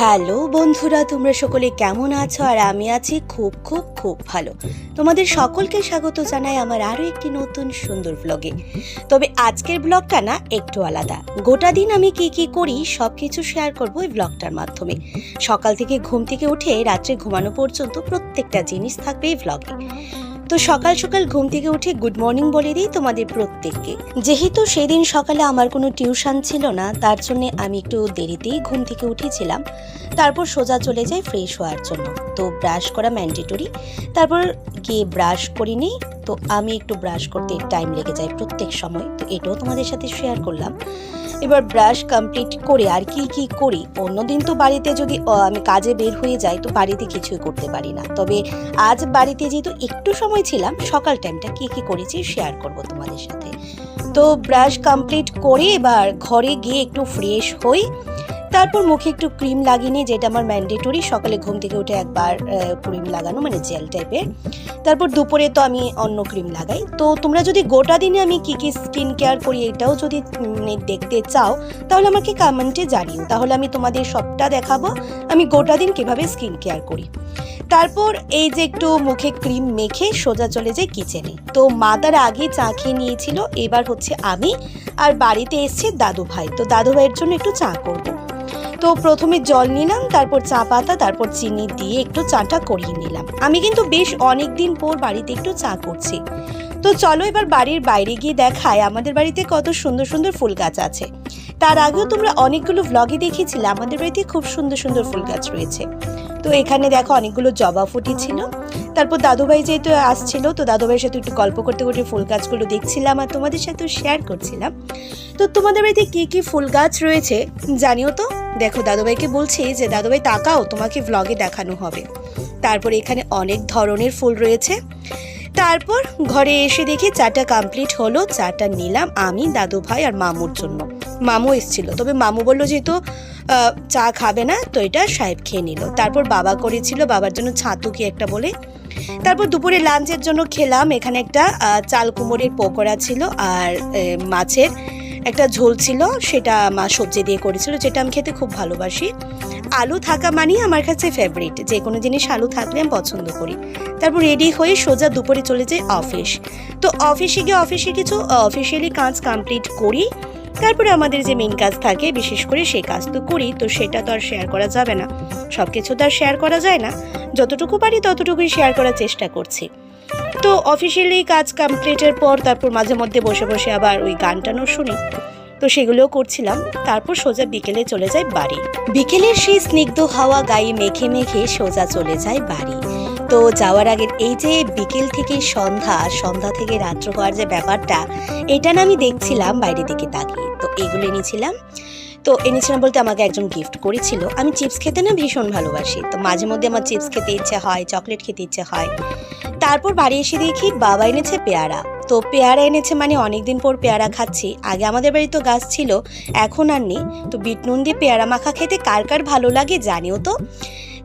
Hello বন্ধুরা, তোমরা সকলে কেমন আছো? আর আমি আছি খুব খুব খুব ভালো। তোমাদের সকলকে স্বাগত জানাই আমার আরও একটি নতুন সুন্দর ব্লগে তবে আজকের ব্লগটা না, একটু আলাদা। গোটা দিন আমি কি কি করি সব কিছু শেয়ার করব এই ব্লগটার মাধ্যমে। সকাল থেকে ঘুম থেকে উঠে রাত্রে ঘুমানো পর্যন্ত প্রত্যেকটা জিনিস থাকবে এই ব্লগে তো সকাল সকাল ঘুম থেকে উঠে গুড মর্নিং বলে দিই তোমাদের প্রত্যেককে। যেহেতু সেদিন সকালে আমার কোনো টিউশন ছিল না, তার জন্য আমি একটু দেরিতেই ঘুম থেকে উঠেছিলাম। তারপর সোজা চলে যাই ফ্রেশ হওয়ার জন্য। তো ব্রাশ করা ম্যান্ডেটরি তারপর গিয়ে ব্রাশ করি নিই তো আমি একটু ব্রাশ করতে টাইম লেগে যায় প্রত্যেক সময়। তো এটাও তোমাদের সাথে শেয়ার করলাম। এবার ব্রাশ কমপ্লিট করে আর কি কি করি? অন্যদিন তো বাড়িতে যদি আমি কাজে বের হয়ে যাই, তো বাড়িতে কিছুই করতে পারি না। তবে আজ বাড়িতে যেহেতু একটু সময় ছিলাম, সকাল টাইমটা কি কি করেছি শেয়ার করব তোমাদের সাথে। তো ব্রাশ কমপ্লিট করে এবার ঘরে গিয়ে একটু ফ্রেশ হই। তারপর মুখে একটু ক্রিম লাগিয়ে নিই যেটা আমার ম্যান্ডেটরি সকালে ঘুম থেকে উঠে একবার ক্রিম লাগানো মানে জেল টাইপের তারপর দুপুরে তো আমি অন্য ক্রিম লাগাই। তো তোমরা যদি গোটা দিনে আমি কি কি স্কিন কেয়ার করি এটাও যদি উম, দেখতে চাও তাহলে আমাকে কমেন্টে জানিও। তাহলে আমি তোমাদের সবটা দেখাবো আমি গোটা দিন কীভাবে স্কিন কেয়ার করি। তারপর এই যে একটু মুখে ক্রিম মেখে সোজা চলে যাই কিচেনে তো মা তার আগে চা খেয়ে নিয়েছিল এবার হচ্ছে আমি। আর বাড়িতে এসছে দাদু ভাই তো দাদু ভাইয়ের জন্য একটু চা করব। তো প্রথমে জল নিলাম, তারপর চা পাতা, তারপর চিনি দিয়ে একটু চাটা করিয়ে নিলাম। আমি কিন্তু বেশ অনেক দিন পর বাড়িতে একটু চা করছি। তো চলো এবার বাড়ির বাইরে গিয়ে দেখায় আমাদের বাড়িতে কত সুন্দর সুন্দর ফুল গাছ আছে। তার আগেও তোমরা অনেকগুলো ভ্লগে দেখেছিলে, আমাদের বাড়িতে খুব সুন্দর সুন্দর ফুল গাছ রয়েছে। তো এখানে দেখো অনেকগুলো জবা ফুটেছিল। তারপর দাদুভাই যেহেতু আসছিল, তো দাদুভাইয়ের সাথে একটু গল্প করতে করতে ফুল গাছগুলো দেখছিলাম আর তোমাদের সাথেও শেয়ার করছিলাম। তো তোমাদের বাড়িতে কী কী ফুল গাছ রয়েছে জানিও তো? দেখো, দাদুভাইকে বলছি যে, দাদুভাই, তাকাও, তোমাকে ভ্লগে দেখানো হবে। তারপর এখানে অনেক ধরনের ফুল রয়েছে। তারপর ঘরে এসে দেখি চাটা কমপ্লিট হলো, চাটা নিলাম আমি দাদু ভাই আর মামুর জন্য। মামু এসেছিল। তবে মামু বলল, যেহেতু চা খাবে না, তো এটা সাহেব খেয়ে নিল। তারপর বাবা করেছিল, বাবার জন্য ছাতু কি একটা বলে। তারপর দুপুরে লাঞ্চের জন্য খেলাম, এখানে একটা চাল কুমড়ের পকোড়া ছিল আর মাছের একটা ঝোল ছিল, সেটা মা সবজি দিয়ে করেছিল, যেটা আমি খেতে খুব ভালোবাসি। আলু থাকা মানেই আমার কাছে ফেভারিট যে কোনো জিনিস আলু থাকলে আমি পছন্দ করি। তারপর রেডি হয়ে সোজা দুপুরে চলে যাই অফিস তো অফিসে গিয়ে অফিসে কিছু অফিসিয়ালি কাজ কমপ্লিট করি। তারপরে আমাদের যে মেন কাজ থাকে, বিশেষ করে সেই কাজ তো করি, তো সেটা তো আর শেয়ার করা যাবে না। সব কিছু তো আর শেয়ার করা যায় না। যতটুকু পারি ততটুকুই শেয়ার করার চেষ্টা করছি। তো অফিসিয়ালি কাজ কমপ্লিটের পর তারপর মাঝে মধ্যে বসে বসে আবার ওই গান টানও শুনি। তো সেগুলোও করছিলাম। তারপর সোজা বিকেলে চলে যায় বাড়ি। বিকেলের সেই স্নিগ্ধ হাওয়া গায়ে মেখে মেখে সোজা চলে যায় বাড়ি। তো যাওয়ার আগের এই যে বিকেল থেকে সন্ধ্যা সন্ধ্যা থেকে রাত্র হওয়ার যে ব্যাপারটা, এটা না আমি দেখছিলাম বাইরে দিকে তাকিয়ে। তো এগুলো এনেছিলাম। তো এনেছিলাম বলতে আমাকে একজন গিফট করেছিল। আমি চিপস খেতে না ভীষণ ভালোবাসি। তো মাঝে মধ্যে আমার চিপস খেতে ইচ্ছে হয় চকলেট খেতে ইচ্ছে হয়। তারপর বাড়ি এসে দেখি বাবা এনেছে পেয়ারা। তো পেয়ারা এনেছে মানে অনেকদিন পর পেয়ারা খাচ্ছি। আগে আমাদের বাড়ি তো গাছ ছিল, এখন আর নেই। তো বিট নুন দিয়ে পেয়ারা মাখা খেতে কার কার ভালো লাগে জানিও তো?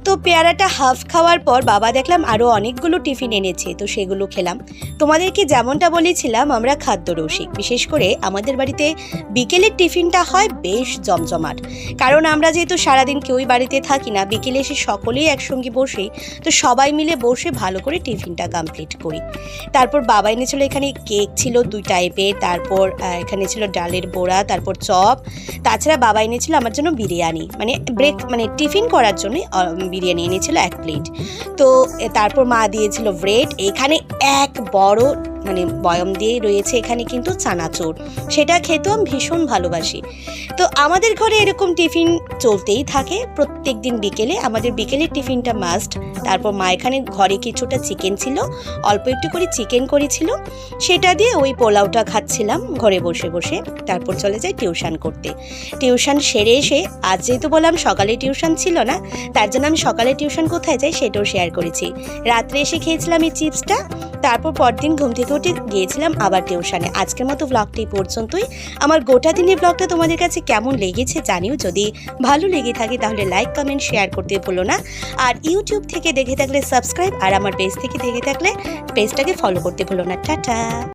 তো পেয়ারাটা হাফ খাওয়ার পর বাবা দেখলাম আরও অনেকগুলো টিফিন এনেছে, তো সেগুলো খেলাম। তোমাদেরকে যেমনটা বলেছিলাম, আমরা খাদ্য রসিক। বিশেষ করে আমাদের বাড়িতে বিকেলের টিফিনটা হয় বেশ জমজমাট। কারণ আমরা যেহেতু সারাদিন কেউই বাড়িতে থাকি না, বিকেলে এসে সকলেই একসঙ্গে বসে, তো সবাই মিলে বসে ভালো করে টিফিনটা কমপ্লিট করি। তারপর বাবা এনেছিল এখানে কেক ছিল দুই টাইপের তারপর এখানে ছিল ডালের বড়া, তারপর চপ। তাছাড়া বাবা এনেছিল আমার জন্য বিরিয়ানি। মানে ব্রেক মানে টিফিন করার জন্য বিরিয়ানি এনেছিল এক প্লেট। তো তারপর মা দিয়েছিল ব্রেড। এখানে এক বড় মানে বয়ম দিয়ে রয়েছে এখানে কিন্তু চানাচুর। সেটা খেতেও আমি ভীষণ ভালোবাসি। তো আমাদের ঘরে এরকম টিফিন চলতেই থাকে। প্রত্যেক দিন বিকেলে আমাদের বিকেলের টিফিনটা মাস্ট তারপর মা এখানে ঘরে কিছুটা চিকেন ছিল, অল্প একটু করে চিকেন করেছিল। সেটা দিয়ে ওই পোলাওটা খাচ্ছিলাম ঘরে বসে বসে। তারপর চলে যাই টিউশন করতে। টিউশন সেরে এসে, আজ যেহেতু বললাম সকালে টিউশন ছিল না, তার জন্য আমি সকালে টিউশন কোথায় যাই সেটাও শেয়ার করেছি। রাত্রে এসে খেয়েছিলাম এই চিপসটা তারপর পরদিন ঘুম থেকে উঠে গিয়েছিলাম আবার টিউশনে। আজকের মতো ব্লগটি পর্যন্তই। আমার গোটা দিনের ব্লগটা তোমাদের কাছে কেমন লেগেছে জানিও। যদি ভালো লেগে থাকে তাহলে লাইক কমেন্ট শেয়ার করতে ভুলো না। আর ইউটিউব থেকে দেখে থাকলে সাবস্ক্রাইব আর আমার পেজ থেকে দেখে থাকলে পেজটাকে ফলো করতে ভুলো না। টাটা!